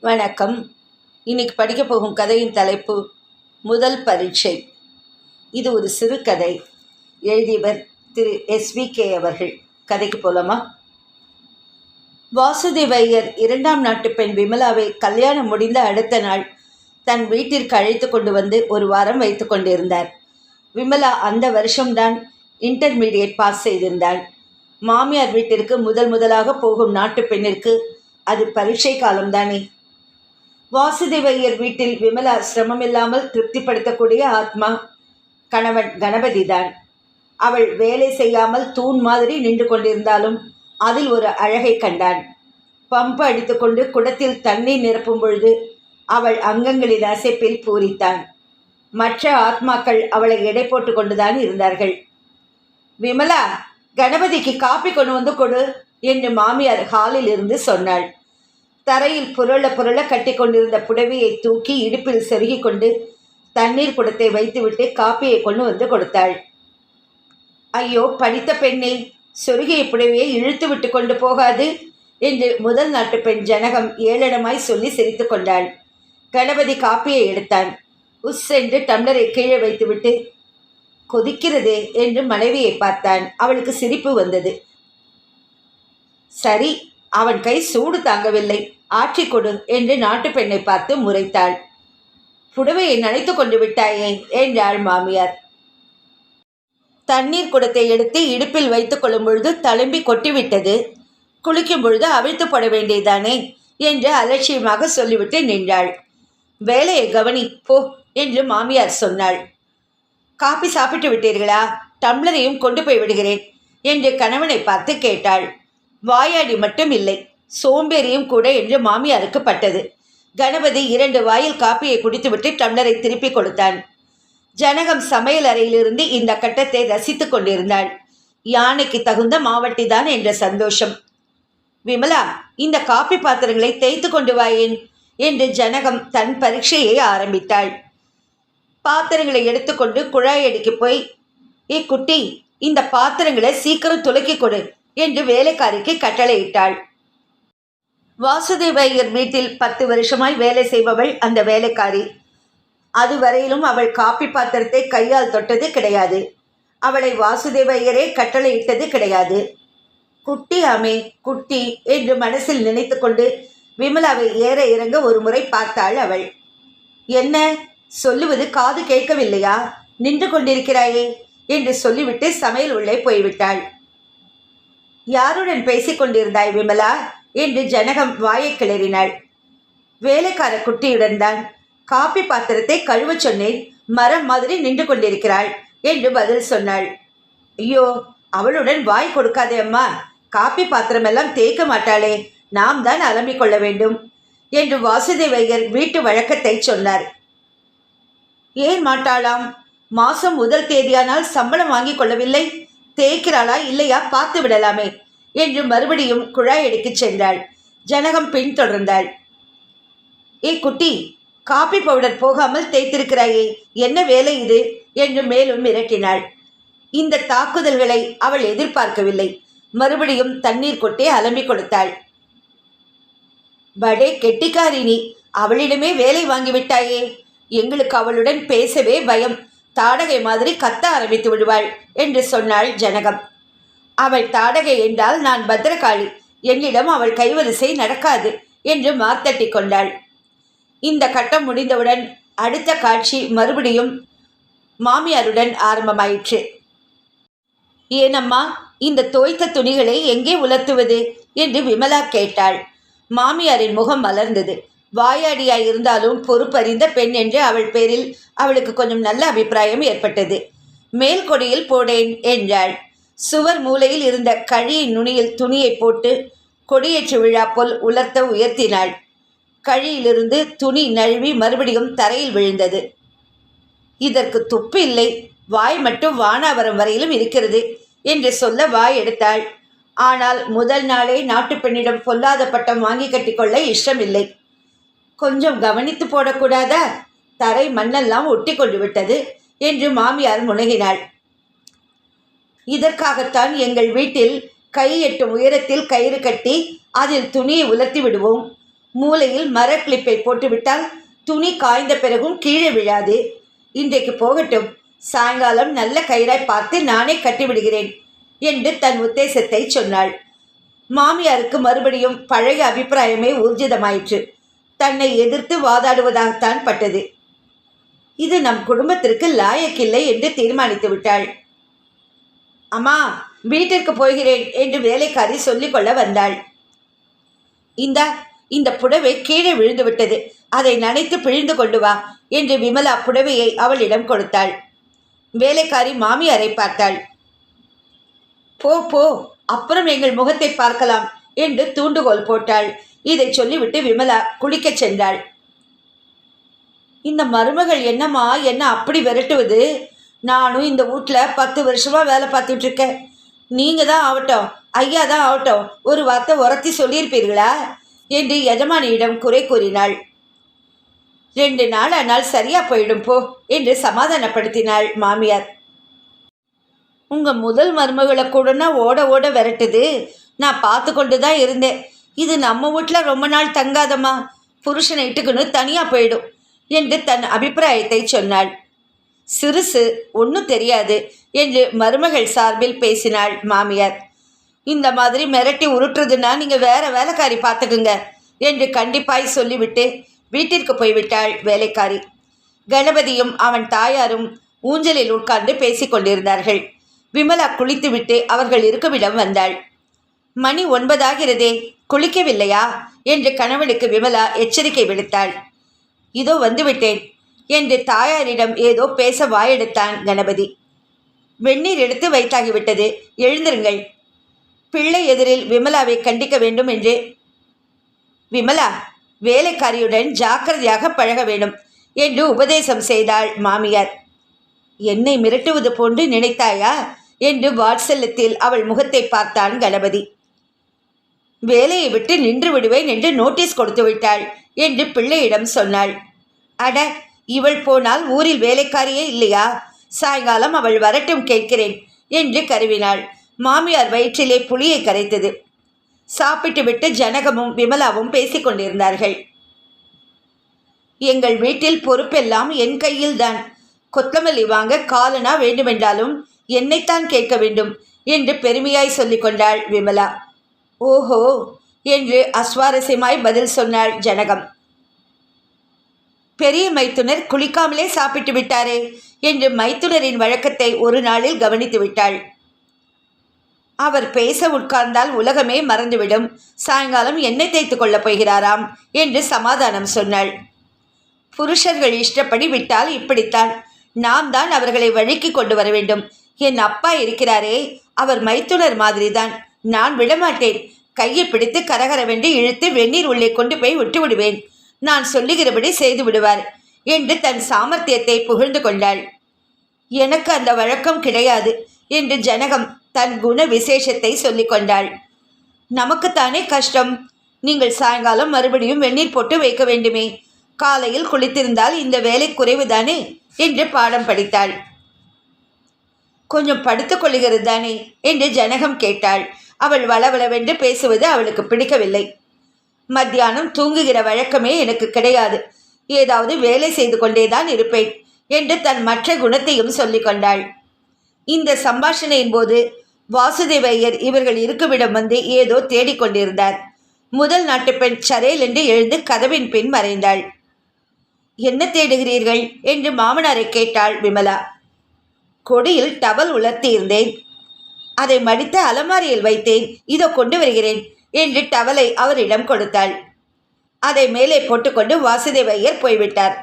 வணக்கம். இன்னைக்கு படிக்க போகும் கதையின் தலைப்பு முதல் பரீட்சை. இது ஒரு சிறுகதை எழுதியவர் திரு. எஸ்விகே அவர்கள். கதைக்கு போலாமா? வாசுதேவையர் இரண்டாம் நாட்டு பெண் விமலாவை கல்யாணம் முடிந்த அடுத்த நாள் தன் வீட்டிற்கு அழைத்து கொண்டு வந்து ஒரு வாரம் வைத்து கொண்டிருந்தார். விமலா அந்த வருஷம்தான் இன்டர்மீடியட் பாஸ் செய்திருந்தாள். மாமியார் வீட்டிற்கு முதல் முதலாக போகும் நாட்டு பெண்ணிற்கு அது பரீட்சை காலம்தானே. வாசுதேவையர் வீட்டில் விமலா சிரமமில்லாமல் திருப்திப்படுத்தக்கூடிய ஆத்மா கணவன் கணபதிதான் அவள் வேலை செய்யாமல் தூண் மாதிரி நின்று கொண்டிருந்தாலும் அதில் ஒரு அழகை கண்டான். பம்பு அடித்துக்கொண்டு குடத்தில் தண்ணீர் நிரப்பும் பொழுது அவள் அங்கங்களின் அசைப்பில் பூரித்தான். மற்ற ஆத்மாக்கள் அவளை எடை போட்டு கொண்டுதான் இருந்தார்கள். விமலா கணபதிக்கு காப்பி கொண்டு வந்து கொடு என்று மாமியார் ஹாலில் இருந்து சொன்னாள். தரையில் புரள புரள கட்டி கொண்டிருந்த புடவையை தூக்கி இடுப்பில் செருகி கொண்டு தண்ணீர் குடத்தை வைத்துவிட்டு காப்பியை கொண்டு வந்து கொடுத்தாள். ஐயோ படித்த பெண்ணே சொருகிய புடவையை இழுத்து விட்டு கொண்டு போகாது என்று முதல் நாட்டு பெண் ஜனகம் ஏளனமாய் சொல்லி சிரித்து கொண்டாள். கணபதி காப்பியை எடுத்தான். உஸ் என்று டம்ளரை கீழே வைத்துவிட்டு கொதிக்கிறதே என்று மனைவியை பார்த்தான். அவளுக்கு சிரிப்பு வந்தது. சரி அவன் கை சூடு தாங்கவில்லை. ஆற்றிக் கொடு என்று நாட்டு பெண்ணை பார்த்து முறைத்தாள். புடவையை நனைத்து கொண்டு விட்டாயே என்றாள் மாமியார். தண்ணீர் குடத்தை எடுத்து இடுப்பில் வைத்துக் கொள்ளும் பொழுது தழும்பி கொட்டிவிட்டது. குளிக்கும் பொழுது அவிழ்த்து போட வேண்டியதானே என்று அலட்சியமாக சொல்லிவிட்டு நின்றாள். வேலையை கவனி போ என்று மாமியார் சொன்னாள். காபி சாப்பிட்டு விட்டீர்களா? டம்ளரையும் கொண்டு போய் விடுகிறேன் என்று கணவனை பார்த்து கேட்டாள். வாயாடி மட்டும் இல்லை சோம்பேறியும் கூட என்று மாமியாருக்கு பட்டது கணபதி இரண்டு வாயில் காப்பியை குடித்துவிட்டு டம்ளரை திருப்பி கொடுத்தான். ஜனகம் சமையல் அறையிலிருந்து இந்த கட்டத்தை ரசித்துக் கொண்டிருந்தாள். யானைக்கு தகுந்த மாவட்டி தான் என்ற சந்தோஷம். விமலா இந்த காப்பி பாத்திரங்களை தேய்த்து கொண்டு வாயேன் என்று ஜனகம் தன் பரீட்சையை ஆரம்பித்தாள். பாத்திரங்களை எடுத்துக்கொண்டு குழாய் அடிக்கு போய் ஏ குட்டி இந்த பாத்திரங்களை சீக்கிரம் துலக்கி கொடு என்று வேலைக்காரிக்கு கட்டளையிட்டாள். வாசுதேவையர் வீட்டில் பத்து வருஷமாய் வேலை செய்பவள் அந்த வேலைக்காரி. அதுவரையிலும் அவள் காப்பி பாத்திரத்தை கையால் தொட்டது கிடையாது. அவளை வாசுதேவையரே கட்டளையிட்டது கிடையாது. குட்டி ஆமே குட்டி என்று மனசில் நினைத்து கொண்டு விமலாவை ஏற இறங்க ஒரு முறை பார்த்தாள் அவள். என்ன? சொல்லுவது காது கேட்கவில்லையா? நின்று கொண்டிருக்கிறாயே என்று சொல்லிவிட்டு சமையல் உள்ளே போய்விட்டாள். யாருடன் பேசிக் கொண்டிருந்தாய் விமலா? என்று ஜனகம் வாயை கிளறினாள். வேலைக்கார குட்டியுடன் தான் காப்பி பாத்திரத்தை கழுவச் சொன்னேன். மரம் மாதிரி நின்று கொண்டிருக்கிறாள் என்று பதில் சொன்னாள். ஐயோ அவளுடன் வாய் கொடுக்காதே அம்மா. காப்பி பாத்திரமெல்லாம் தேய்க்க மாட்டாளே. நாம் தான் அலம்பிக் கொள்ள வேண்டும் என்று வாசுதேவையர் வீட்டு வழக்கத்தை சொன்னார். ஏன் மாட்டாளாம்? மாசம் முதல் தேதியானால் சம்பளம் வாங்கிக் கொள்ளவில்லை. தேய்க்கிறாளா இல்லையா பார்த்து விடலாமே. என்று மறுபடியும் குழாய் எடுக்கச் சென்றாள். ஜனகம் பின்தொடர்ந்தாள் ஏ குட்டி காபி பவுடர் போகாமல் தேய்த்திருக்கிறாயே என்ன வேலை இது? என்று மேலும் மிரட்டினாள். இந்த தாக்குதல்களை அவள் எதிர்பார்க்கவில்லை. மறுபடியும் தண்ணீர் கொட்டே அலம்பிக் கொடுத்தாள். படே கெட்டிக்காரினி அவளிடமே வேலை வாங்கிவிட்டாயே எங்களுக்கு அவளுடன் பேசவே பயம். தாடகை மாதிரி கத்த ஆரம்பித்து விடுவாள் என்று சொன்னாள் ஜனகம். அவள் தாடகை என்றால் நான் பத்திரகாளி. என்னிடம் அவள் கைவரிசை நடக்காது என்று மாத்தட்டி கொண்டாள். இந்த கட்டம் முடிந்தவுடன் அடுத்த காட்சி மறுபடியும் மாமியாருடன் ஆரம்பமாயிற்று. ஏனம்மா இந்த தோய்த்த துணிகளை எங்கே உலர்த்துவது? என்று விமலா கேட்டாள். மாமியாரின் முகம் மலர்ந்தது. வாயாடியாய் இருந்தாலும் பொறுப்பறிந்த பெண் என்று அவள் பேரில் அவளுக்கு கொஞ்சம் நல்ல அபிப்பிராயம் ஏற்பட்டது. மேல் கொடியில் போடேன் என்றாள். சுவர் மூலையில் இருந்த கழியின் நுனியில் துணியை போட்டு கொடியேற்று விழா போல் உலர்த்த உயர்த்தினாள். கழியிலிருந்து துணி நழுவி மறுபடியும் தரையில் விழுந்தது. இதற்கு துப்பு இல்லை. வாய் மட்டும் வானாவரம் வரையிலும் இருக்கிறது என்று சொல்ல வாய் எடுத்தாள். ஆனால் முதல் நாளே நாட்டுப் பெண்ணிடம் பொல்லாத பட்டம் வாங்கி கட்டிக்கொள்ள இஷ்டமில்லை. கொஞ்சம் கவனித்து போடக்கூடாதா? தரை மண்ணெல்லாம் ஒட்டி கொண்டு விட்டது என்று மாமியார் முனகினாள். இதற்காகத்தான் எங்கள் வீட்டில் கை எட்டும் உயரத்தில் கயிறு கட்டி அதில் துணியை உலர்த்தி விடுவோம். மூலையில் மர கிளிப்பை போட்டுவிட்டால் துணி காய்ந்த பிறகும் கீழே விழாது. இன்றைக்கு போகட்டும். சாயங்காலம் நல்ல கயிறாய் பார்த்து நானே கட்டிவிடுகிறேன் என்று தன் உத்தேசத்தை சொன்னாள். மாமியாருக்கு மறுபடியும் பழைய அபிப்பிராயமே ஊர்ஜிதமாயிற்று. தன்னை எதிர்த்து வாதாடுவதாகத்தான் பட்டது. இது நம் குடும்பத்திற்கு லாயக்கில்லை என்று தீர்மானித்து விட்டாள். அம்மா வீட்டிற்கு போகிறேன் என்று வேலைக்காரி சொல்லிக்கொள்ள வந்தாள். இந்த இந்த புடவை கீழே விழுந்து விட்டது அதை நனைத்து பிழிந்து கொண்டு வா என்று விமலா புடவையை அவளிடம் கொடுத்தாள். வேலைக்காரி மாமியாரை பார்த்தாள். போ போ அப்புறம் எங்கள் முகத்தை பார்க்கலாம் என்று தூண்டுகோல் போட்டாள். இதை சொல்லிவிட்டு விமலா குளிக்கச் சென்றாள். இந்த மருமகள் என்னம்மா என்ன அப்படி விரட்டுவது? நானும் இந்த வீட்டில் பத்து வருஷமாக வேலை பார்த்துட்டு இருக்கேன். நீங்கள் தான் ஆகட்டும் ஐயா தான் ஆகட்டும் ஒரு வார்த்தை உரத்தி சொல்லியிருப்பீர்களா? என்று எஜமானியிடம் குறை கூறினாள். ரெண்டு நாள் ஆனால் சரியா போயிடும் போ என்று சமாதானப்படுத்தினாள் மாமியார். உங்கள் முதல் மருமகளை கூடனா ஓட ஓட விரட்டுது. நான் பார்த்து கொண்டு தான் இருந்தேன். இது நம்ம வீட்டில் ரொம்ப நாள் தங்காதம்மா. புருஷனை இட்டுக்குன்னு தனியாக போயிடும் என்று தன் அபிப்பிராயத்தை சொன்னாள். சிறுசு ஒன்றும் தெரியாது என்று மருமகள் சார்பில் பேசினாள் மாமியார். இந்த மாதிரி மிரட்டி உருட்டுறதுன்னா நீங்கள் வேற வேலைக்காரி பார்த்துக்குங்க என்று கண்டிப்பாய் சொல்லிவிட்டு வீட்டிற்கு போய்விட்டாள் வேலைக்காரி. கணபதியும் அவன் தாயாரும் ஊஞ்சலில் உட்கார்ந்து பேசிக் கொண்டிருந்தார்கள். விமலா குளித்துவிட்டு அவர்கள் இருக்குமிடம் வந்தாள். மணி ஒன்பதாகிறதே குளிக்கவில்லையா? என்று கணவனுக்கு விமலா எச்சரிக்கை விடுத்தாள். இதோ வந்துவிட்டேன் என்று தாயாரிடம் ஏதோ பேச வாயெடுத்தான் கணபதி. வெந்நீர் எடுத்து வைத்தாகிவிட்டது. எழுந்திருங்கள். பிள்ளை எதிரில் விமலாவை கண்டிக்க வேண்டும் என்று. விமலா வேலைக்காரியுடன் ஜாக்கிரதையாக பழக வேண்டும் என்று உபதேசம் செய்தாள் மாமியார். என்னை மிரட்டுவது போன்று நினைத்தாயா? என்று வாட்சல்லத்தில் அவள் முகத்தை பார்த்தான் கணபதி. வேலையை விட்டு நின்று விடுவேன் என்று நோட்டீஸ் கொடுத்து விட்டாள் என்று பிள்ளையிடம் சொன்னாள். அட இவள் போனால் ஊரில் வேலைக்காரியே இல்லையா? சாயங்காலம் அவள் வரட்டும் கேட்கிறேன் என்று கருவினாள். மாமியார் வயிற்றிலே புளியை கரைத்தது. சாப்பிட்டுவிட்டு ஜனகமும் விமலாவும் பேசிக்கொண்டிருந்தார்கள் எங்கள் வீட்டில் பொறுப்பெல்லாம் என் கையில்தான். கொத்தமல்லி வாங்க காலனா வேண்டுமென்றாலும் என்னைத்தான் கேட்க வேண்டும் என்று பெருமையாய் சொல்லிக் கொண்டாள் விமலா. ஓஹோ என்று அஸ்வாரஸ்யமாய் பதில் சொன்னாள் ஜனகம். பெரிய மைத்துனர் குளிக்காமலே சாப்பிட்டு விட்டாரே என்று மைத்துனரின் வழக்கத்தை ஒரு நாளில் கவனித்து விட்டாள். அவர் பேச உட்கார்ந்தால் உலகமே மறந்துவிடும். சாயங்காலம் எண்ணெய் தேய்த்து கொள்ளப் போகிறாராம் என்று சமாதானம் சொன்னாள். புருஷர்கள் இஷ்டப்படி விட்டால் இப்படித்தான். நாம் தான் அவர்களை வழுக்கி கொண்டு வர வேண்டும். என் அப்பா இருக்கிறாரே அவர் மைத்துனர் மாதிரிதான். நான் விடமாட்டேன். கையை பிடித்து கரகரவென்று இழுத்து வெந்நீர் உள்ளே கொண்டு போய் விட்டு விடுவேன் நான் சொல்லுகிறபடி செய்து விடுவார் என்று தன் சாமர்த்தியத்தை புகழ்ந்து கொண்டாள். எனக்கு அந்த வழக்கம் கிடையாது என்று ஜனகம் தன் குண விசேஷத்தை சொல்லிக் கொண்டாள். நமக்குத்தானே கஷ்டம். நீங்கள் சாயங்காலம் மறுபடியும் வெந்நீர் போட்டு வைக்க வேண்டுமே. காலையில் குளித்திருந்தால் இந்த வேலை குறைவுதானே என்று பாடம் படித்தாள். கொஞ்சம் படுத்துக்கொள்கிறது தானே என்று ஜனகம் கேட்டாள். அவள் வளவளவென்று பேசுவது அவளுக்கு பிடிக்கவில்லை. மத்தியானம் தூங்குகிற வழக்கமே எனக்கு கிடையாது. ஏதாவது வேலை செய்து கொண்டேதான் இருப்பேன் என்று தன் மற்ற குணத்தையும் சொல்லிக் கொண்டாள். இந்த சம்பாஷணையின் போது வாசுதேவ ஐயர் இவர்கள் இருக்குமிடம் வந்து ஏதோ தேடிக்கொண்டிருந்தார் முதல் நாட்டு பெண் சரேல் என்று எழுந்து கதவின் பின் மறைந்தாள். என்ன தேடுகிறீர்கள்? என்று மாமனாரை கேட்டாள் விமலா. கொடியில் டவல் உலர்த்தியிருந்தேன் அதை மடித்து அலமாரியில் வைத்தேன். இதோ கொண்டு வருகிறேன். என்று டவலை அவரிடம் கொடுத்தாள். அதை மேலே போட்டுக்கொண்டு வாசுதேவ ஐயர் போய்விட்டார்.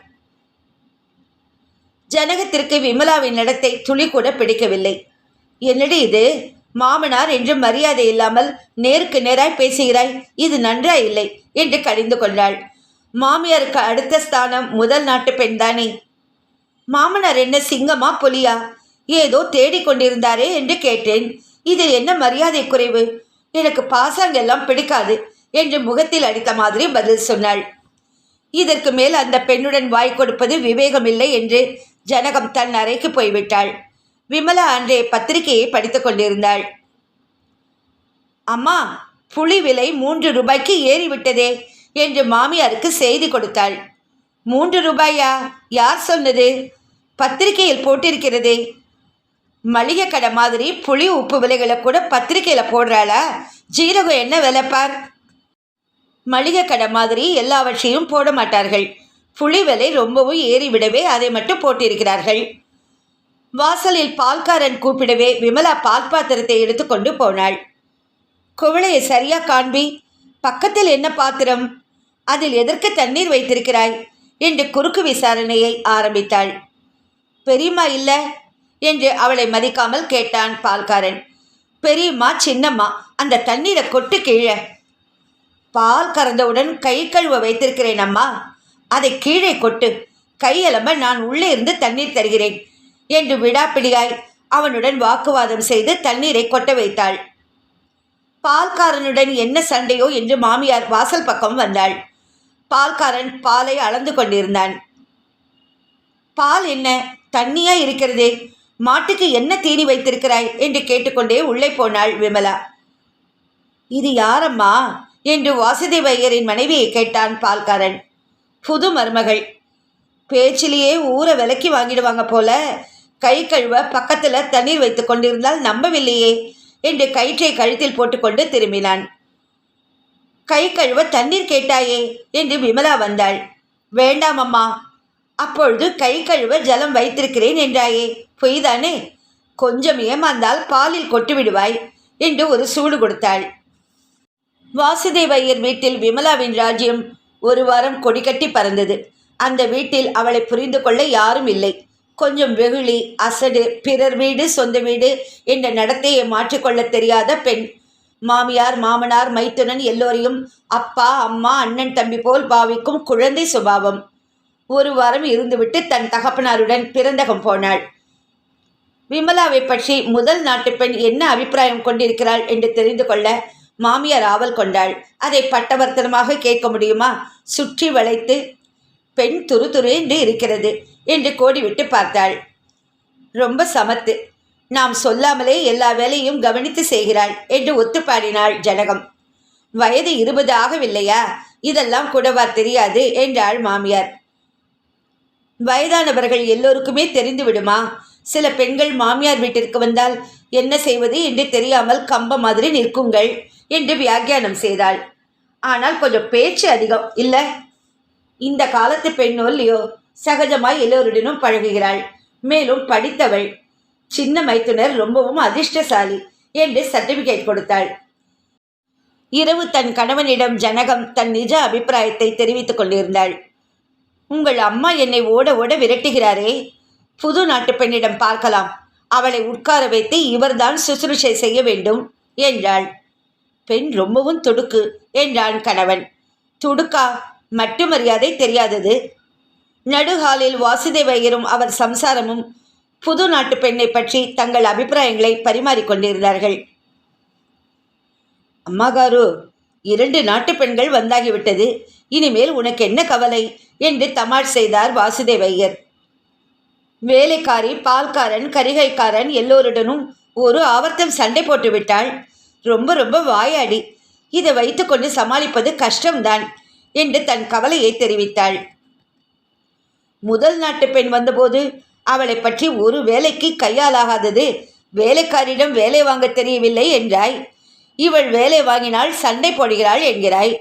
ஜனகத்திற்கு விமலாவின் நடத்தை துளி கூட பிடிக்கவில்லை. என்னடி இது? மாமனார் என்று மரியாதை இல்லாமல் நேருக்கு நேராய் பேசுகிறாய் இது நன்றா இல்லை என்று கடிந்து கொண்டாள். மாமியாருக்கு அடுத்த ஸ்தானம் முதல் நாட்டு பெண்தானே மாமனார் என்ன சிங்கமா புலியா? ஏதோ தேடிக்கொண்டிருந்தாரே என்று கேட்டேன். இது என்ன மரியாதை குறைவு எனக்கு பாசாங்கெல்லாம் பிடிக்காது என்று முகத்தில் அடித்த மாதிரி பதில் சொன்னாள். இதற்கு மேல் அந்த பெண்ணுடன் வாய் கொடுப்பது விவேகமில்லை என்று ஜனகம் தன் அறைக்கு போய்விட்டாள். விமலா அன்றே பத்திரிகையை படித்துக் கொண்டிருந்தாள். அம்மா புளி விலை மூன்று ரூபாய்க்கு ஏறிவிட்டதே என்று மாமியாருக்கு செய்தி கொடுத்தாள். மூன்று ரூபாயா? யார் சொன்னது? பத்திரிகையில் போட்டிருக்கிறதே. மளிகை கடை மாதிரி புளி உப்பு விலைகளை கூட பத்திரிக்கையில் போடுறாளா. ஜீரகம் என்ன விலை பார்? மளிகை கடை மாதிரி எல்லாவற்றையும் போட மாட்டார்கள். புளி விலை ரொம்பவும் ஏறிவிடவே அதை மட்டும் போட்டிருக்கிறார்கள். வாசலில் பால்காரன் கூப்பிடவே விமலா பால் பாத்திரத்தை எடுத்துக்கொண்டு போனாள். குவளையை சரியா காண்பி. பக்கத்தில் என்ன பாத்திரம்? அதில் எதற்கு தண்ணீர் வைத்திருக்கிறாய்? என்று குறுக்கு விசாரணையை ஆரம்பித்தாள். பெரியம்மா இல்லை. என்று அவளை மதிக்காமல் கேட்டான் பால்காரன். பெரியம்மா சின்னம்மா அந்த தண்ணீரை கொட்டு கீழே. பால் கறந்தவுடன் கை கழுவ வைத்திருக்கிறேன் அம்மா. அதை கீழே கொட்டு. கையலம்ப நான் உள்ளே இருந்து தண்ணீர் தருகிறேன் என்று விடாப்பிடியாய் அவனுடன் வாக்குவாதம் செய்து தண்ணீரை கொட்ட வைத்தாள். பால்காரனுடன் என்ன சண்டையோ என்று மாமியார் வாசல் பக்கம் வந்தாள். பால்காரன் பாலை அளந்து கொண்டிருந்தான். பால் என்ன? தண்ணியா இருக்கிறதே. மாட்டுக்கு என்ன தீனி வைத்திருக்கிறாய்? என்று கேட்டுக்கொண்டே உள்ளே போனாள் விமலா. இது யாரம்மா? என்று வாசுதேவ ஐயரின் மனைவியை கேட்டான் பால்காரன். புது மருமகள். பேச்சிலேயே ஊரை விலக்கி வாங்கிடுவாங்க போல. கை கழுவ பக்கத்தில் தண்ணீர் வைத்து கொண்டிருந்தால் நம்பவில்லையே என்று கயிற்றை கழுத்தில் போட்டுக்கொண்டு திரும்பினான். கை கழுவ தண்ணீர் கேட்டாயே என்று விமலா வந்தாள். வேண்டாம் அம்மா. அப்பொழுது கை கழுவ ஜலம் வைத்திருக்கிறேன் என்றாயே. பொய்தானே? கொஞ்சம் ஏமாந்தால் பாலில் கொட்டு விடுவாய் என்று ஒரு சூடு கொடுத்தாள். வாசுதேவையர் வீட்டில் விமலாவின் ராஜ்யம் ஒரு வாரம் கொடிகட்டி பறந்தது. அந்த வீட்டில் அவளை புரிந்து கொள்ள யாரும் இல்லை. கொஞ்சம் வெகுளி அசடு பிறர் வீடு சொந்த வீடு என்ற நடத்தையை மாற்றிக்கொள்ள தெரியாத பெண். மாமியார் மாமனார் மைத்துனன் எல்லோரையும் அப்பா அம்மா அண்ணன் தம்பி போல் பாவிக்கும் குழந்தை சுபாவம். ஒரு வாரம் இருந்துவிட்டு தன் தகப்பனாருடன் பிறந்தகம் போனாள். விமலாவை பற்றி முதல் நாட்டு பெண் என்ன அபிப்பிராயம் கொண்டிருக்கிறாள் என்று தெரிந்து கொள்ள மாமியார் ஆவல் கொண்டாள். அதை பட்டவர்த்தனமாக கேட்க முடியுமா? சுற்றி வளைத்து பெண் துரு துரு என்று இருக்கிறது என்று கோடிவிட்டு பார்த்தாள். ரொம்ப சமத்து. நாம் சொல்லாமலே எல்லா வேலையும் கவனித்து செய்கிறாள் என்று ஒத்துப்பாடினாள் ஜனகம். வயது இருபது ஆகவில்லையா? இதெல்லாம் கூடவா தெரியாது என்றாள் மாமியார். வயதானவர்கள் எல்லோருக்குமே தெரிந்து விடுமா சில பெண்கள் மாமியார் வீட்டிற்கு வந்தால் என்ன செய்வது என்று தெரியாமல் கம்ப மாதிரி நிற்குங்கள் என்று வியாக்கியானம் செய்தாள். ஆனால் கொஞ்சம் பேச்சு அதிகம் இல்லை? இந்த காலத்து பெண்ணோ இல்லையோ? சகஜமாய் எல்லோருடனும் பழகுகிறாள். மேலும் படித்தவள். சின்ன மைத்துனர் ரொம்பவும் அதிர்ஷ்டசாலி என்று சர்டிபிகேட் கொடுத்தாள். இரவு தன் கணவனிடம் ஜனகம் தன் நிஜ அபிப்பிராயத்தை தெரிவித்துக் கொண்டிருந்தாள். உங்கள் அம்மா என்னை ஓட ஓட விரட்டுகிறாரே. புது நாட்டு பெண்ணிடம் பார்க்கலாம். அவளை உட்கார வைத்து இவர்தான் சுசுருஷை செய்ய வேண்டும் என்றாள். பெண் ரொம்பவும் துடுக்கு என்றான் கணவன். துடுக்கா? மட்டு மரியாதை தெரியாதது. நடுஹாலில் வாசுதேவ ஐயரும் அவர் சம்சாரமும் புது நாட்டு பெண்ணை பற்றி தங்கள் அபிப்பிராயங்களை பரிமாறிக்கொண்டிருந்தார்கள் அம்மாகாரு இரண்டு நாட்டு பெண்கள் வந்தாகிவிட்டது. இனிமேல் உனக்கு என்ன கவலை? என்று தமாஷ் செய்தார் வாசுதேவ ஐயர் வேலைக்காரி பால்காரன் கரிகைக்காரன் எல்லோருடனும் ஒரு ஆவர்த்தம் சண்டை போட்டு விட்டாள் ரொம்ப ரொம்ப வாயாடி இதை வைத்துக்கொண்டு சமாளிப்பது கஷ்டம்தான் என்று தன் கவலையை தெரிவித்தாள். முதல் நாட்டு பெண் வந்தபோது அவளை பற்றி ஒரு வேலைக்கு கையாலாகாதது வேலைக்காரிடம் வேலை வாங்க தெரியவில்லை என்றாய். இவள் வேலை வாங்கினால் சண்டை போடுகிறாள் என்கிறாய்.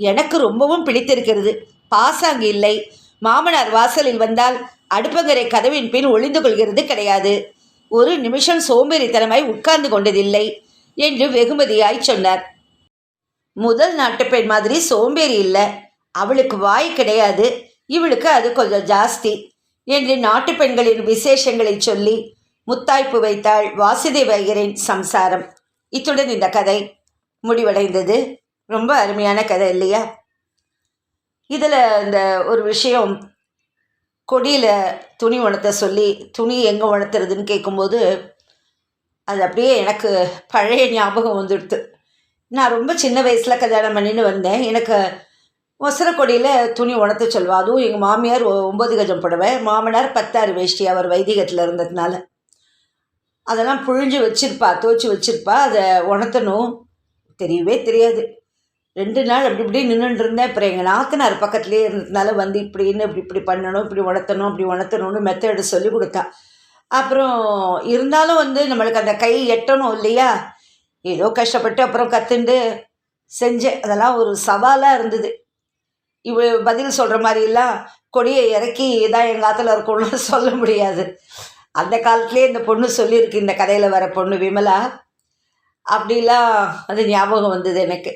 எனக்கு ரொம்பவும் பிடித்திருக்கிறது. பாசாங்கு இல்லை. மாமனார் வாசலில் வந்தால் அடுப்பங்கரை கதவின் பின் ஒளிந்து கொள்கிறது கிடையாது. ஒரு நிமிஷம் சோம்பேறித்தனமாய் உட்கார்ந்து கொண்டதில்லை என்று வெகுமதியாய் சொன்னார். முதல் நாட்டு பெண் மாதிரி சோம்பேறி இல்லை. அவளுக்கு வாய் கிடையாது. இவளுக்கு அது கொஞ்சம் ஜாஸ்தி என்று நாட்டு பெண்களின் விசேஷங்களை சொல்லி முத்தாய்ப்பு வைத்தாள் வாசுதேவ ஐயரின் சம்சாரம். இத்துடன் இந்த கதை முடிவடைந்தது. ரொம்ப அருமையான கதை இல்லையா? இதில் இந்த ஒரு விஷயம் கொடியில் துணி உணர்த்த சொல்லி துணி எங்கே உணர்த்துறதுன்னு கேட்கும்போது அது அப்படியே எனக்கு பழைய ஞாபகம் வந்துடுது. நான் ரொம்ப சின்ன வயசில் கல்யாணம் பண்ணின்னு வந்தேன். எனக்கு ஒசர கொடியில் துணி உணர்த்த சொல்வா. அதுவும் எங்கள் மாமியார் ஒ- ஒம்பது கஜம் புடவை. மாமனார் பத்தாறு வேஷ்டி. அவர் வைதிகத்தில் இருந்ததுனால. அதெல்லாம் புழிஞ்சு வச்சிருப்பா துவச்சி வச்சிருப்பா. அதை உணர்த்தணும். தெரியவே தெரியாது. ரெண்டு நாள் அப்படி இப்படி நின்றுட்டு இருந்தேன். அப்புறம் எங்கள் நாத்தனார் பக்கத்துலேயே இருந்ததுனால வந்து இப்படின்னு இப்படி இப்படி பண்ணணும் இப்படி உணர்த்தணும் இப்படி உணர்த்தணும்னு மெத்தடு சொல்லி கொடுத்தா. அப்புறம் இருந்தாலும் வந்து நம்மளுக்கு அந்த கை எட்டணும் இல்லையா? ஏதோ கஷ்டப்பட்டு அப்புறம் கற்றுண்டு செஞ்சேன். அதெல்லாம் ஒரு சவாலாக இருந்தது. இவ பதில் சொல்கிற மாதிரிலாம் கொடியை இறக்கி இதான் எங்கள் ஆற்றுல இருக்கும்னு சொல்ல முடியாது. அந்த காலத்துலேயே இந்த பொண்ணு சொல்லியிருக்கு. இந்த கதையில் வர பொண்ணு விமலா. அப்படிலாம் அது ஞாபகம் வந்தது எனக்கு.